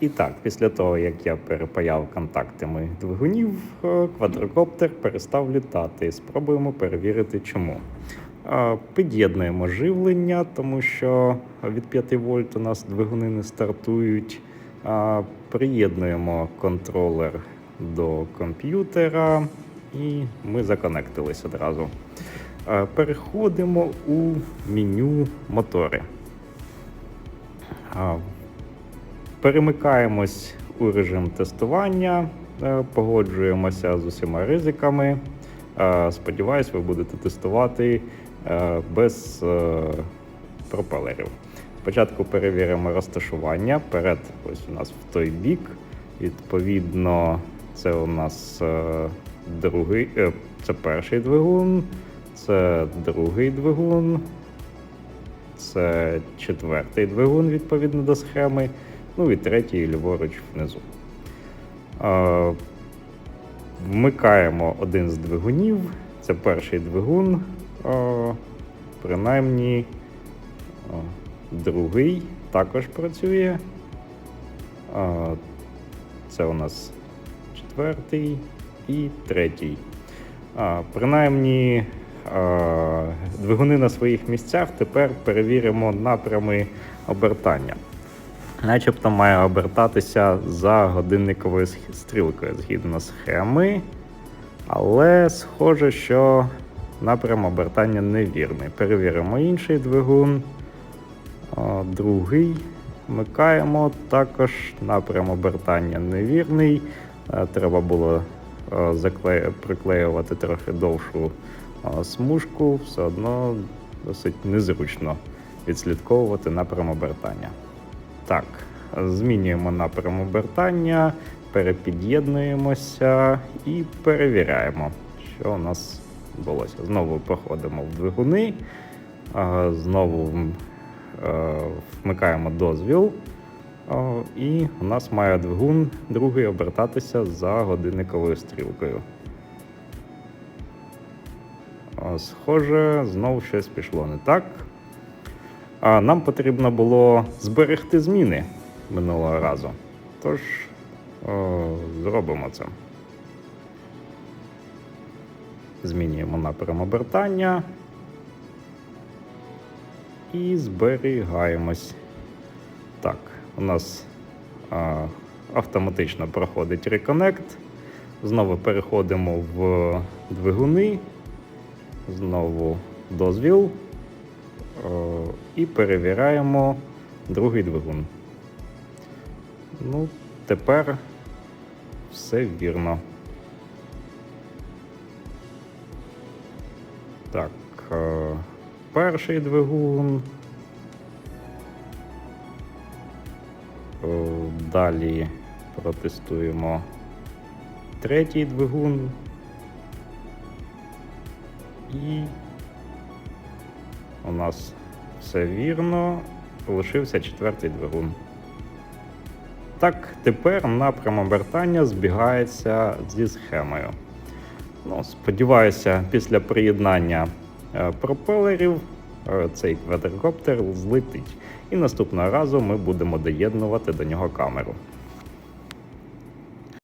І так, після того, як я перепаяв контакти моїх двигунів, е, квадрокоптер перестав літати. Спробуємо перевірити, чому. Е, Під'єднуємо живлення, тому що від 5 вольт у нас двигуни не стартують. Е, Приєднуємо контролер до комп'ютера і ми законектились одразу. Переходимо у меню мотори. Перемикаємось у режим тестування, е, погоджуємося з усіма ризиками. Е, Сподіваюсь, ви будете тестувати е, без пропелерів. Спочатку перевіримо розташування. Перед ось у нас в той бік. Відповідно, це у нас другий, це перший двигун, це другий двигун, це четвертий двигун відповідно до схеми. Ну і третій ліворуч внизу. Вмикаємо один з двигунів. Це перший двигун. Принаймні другий також працює. Це у нас четвертий і третій. Принаймні двигуни на своїх місцях. Тепер перевіримо напрями обертання. Начебто має обертатися за годинниковою стрілкою згідно схеми. Але схоже, що напрям обертання невірний. Перевіримо інший двигун. Другий. Вмикаємо. Також напрям обертання невірний. Е, Треба було приклеювати трохи довшу смужку. Все одно досить незручно відслідковувати напрям обертання. Так, змінюємо напрям обертання, перепід'єднуємося і перевіряємо, що у нас відбулося. Знову проходимо в двигуни, знову е, вмикаємо дозвіл. І у нас має двигун другий обертатися за годинниковою стрілкою. Схоже, знову щось пішло не так. А нам потрібно було зберегти зміни минулого разу. Тож о, зробимо це. Змінюємо напрям обертання і зберігаємось. Так, у нас а, автоматично проходить реконект. Знову переходимо в двигуни, знову дозвіл. І перевіряємо другий двигун. Ну, тепер все вірно. Так, е, перший двигун. Далі протестуємо третій двигун. І у нас все вірно. Лишився четвертий двигун. Так, тепер напрям обертання збігається зі схемою. Ну, сподіваюся, після приєднання е, пропелерів е, цей квадрокоптер злетить. І наступного разу ми будемо доєднувати до нього камеру.